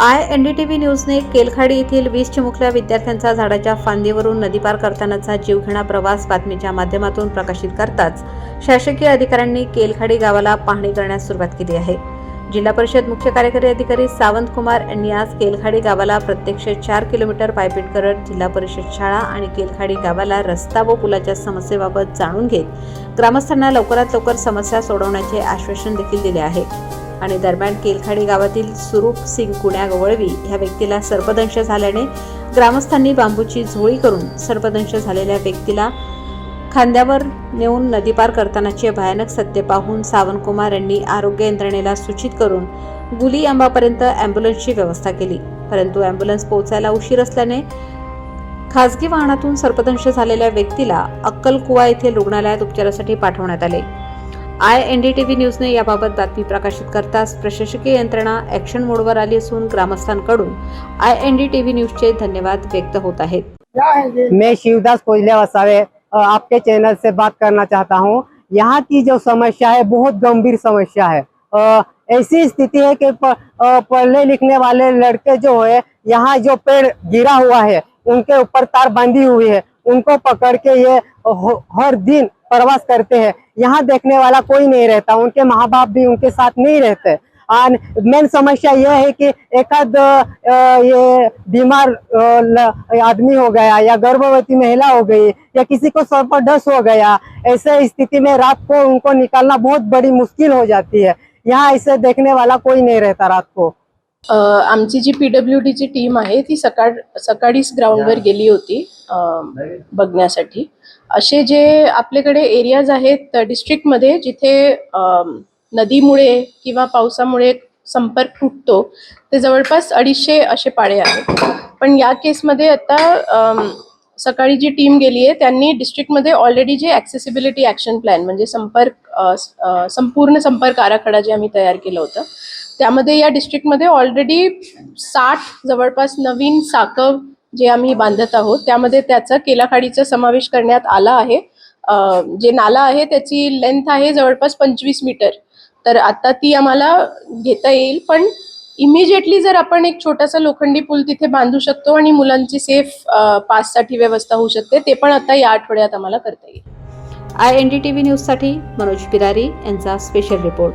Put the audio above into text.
I N D T V न्यूजने केलखाडी येथील वीस चिमुकल्या विद्यार्थ्यांचा झाडाच्या फांदीवरून नदी पार करतानाचा जीवघेणा प्रवास बातमीच्या माध्यमातून प्रकाशित करताच शासकीय अधिकाऱ्यांनी केलखाडी गावाला पाहणी करण्यास सुरुवात केली आहे. जिल्हा परिषद मुख्य कार्यकारी अधिकारी सावंत कुमार यांनी आज केलखाडी गावाला प्रत्यक्ष चार किलोमीटर पायपीट करत जिल्हा परिषद शाळा आणि केलखाडी गावाला रस्ता व पुलाच्या समस्येबाबत जाणून घेत ग्रामस्थांना लवकरात लवकर समस्या सोडवण्याचे आश्वासन देखील दिले आहे. आणि दरम्यान केलखाडी गावातील सुरूप सिंग कुण्या गवळवी ह्या व्यक्तीला सर्पदंश झाल्याने ग्रामस्थांनी बांबूची झोळी करून सर्पदंश झालेल्या व्यक्तीला खांद्यावर नेऊन नदी पार करतानाचे भयानक सत्य पाहून सावंतकुमार यांनी आरोग्य यंत्रणेला सूचित करून गुली आंबापर्यंत अँब्युलन्सची व्यवस्था केली. परंतु अँब्युलन्स पोहोचायला उशीर असल्याने खासगी वाहनातून सर्पदंश झालेल्या व्यक्तीला अक्कलकुवा येथे रुग्णालयात उपचारासाठी पाठवण्यात आले. I N D T V न्यूजने याबाबत बातमी प्रकाशित करताच प्रशासकीय यंत्रणा ॲक्शन मोडवर आली असून ग्रामस्थांकडून I N D T V न्यूजचे धन्यवाद व्यक्त होत आहेत. मैं शिवदास कोयले वसावे आपके चैनल से बात करना चाहता हूँ। यहाँ की जो समस्या है बहुत गंभीर समस्या है। अ, ऐसी स्थिति है कि पढ़ने लिखने वाले लड़के जो है यहाँ जो पेड़ गिरा हुआ है उनके ऊपर तार बंधी हुई है। उनको पकड़ के ये हो, हर दिन प्रवास करते हैं। यहाँ देखने वाला कोई नहीं रहता उनके माँ बाप भी उनके साथ नहीं रहते। और मेन समस्या यह है कि एकाध अ, ये बीमार आदमी हो गया या गर्भवती महिला हो गई या किसी को सर पर डस हो गया ऐसे स्थिति में रात को उनको निकालना बहुत बड़ी मुश्किल हो जाती है। यहाँ ऐसे देखने वाला कोई नहीं रहता रात को। अ, आमची जी पीडब्ल्यू डीची टीम आहे ती सकाळ सकाळीच ग्राउंडवर गेली होती. बघण्यासाठी. असे जे आपल्याकडे एरियाज आहेत डिस्ट्रिक्टमध्ये जिथे नदीमुळे किंवा पावसामुळे संपर्क तुटतो ते जवळपास अडीचशे असे पाळे आहेत. पण या केसमध्ये आता सकाळी जी टीम गेली आहे त्यांनी डिस्ट्रिक्टमध्ये ऑलरेडी जे ॲक्सेसिबिलिटी ॲक्शन प्लॅन म्हणजे संपर्क संपूर्ण संपर्क आराखडा जे आम्ही तयार केलं होतं त्यामध्ये या डिस्ट्रिक्टमध्ये ऑलरेडी साठ जवळपास नवीन साकव जे आम्ही बांधत आहोत त्यामध्ये त्याचा केलाखाडीचा समावेश करण्यात आला आहे. जे नाला आहे त्याची लेंथ आहे जवळपास पंचवीस मीटर तर आता ती आम्हाला घेता येईल पण इमिजिएटली जर आपण एक छोटासा लोखंडी पूल तिथे बांधू शकतो आणि मुलांची सेफ पाससाठी व्यवस्था होऊ शकते ते पण आता या आठवड्यात आम्हाला करता येईल. I N D T V न्यूजसाठी मनोज पिरारी यांचा स्पेशल रिपोर्ट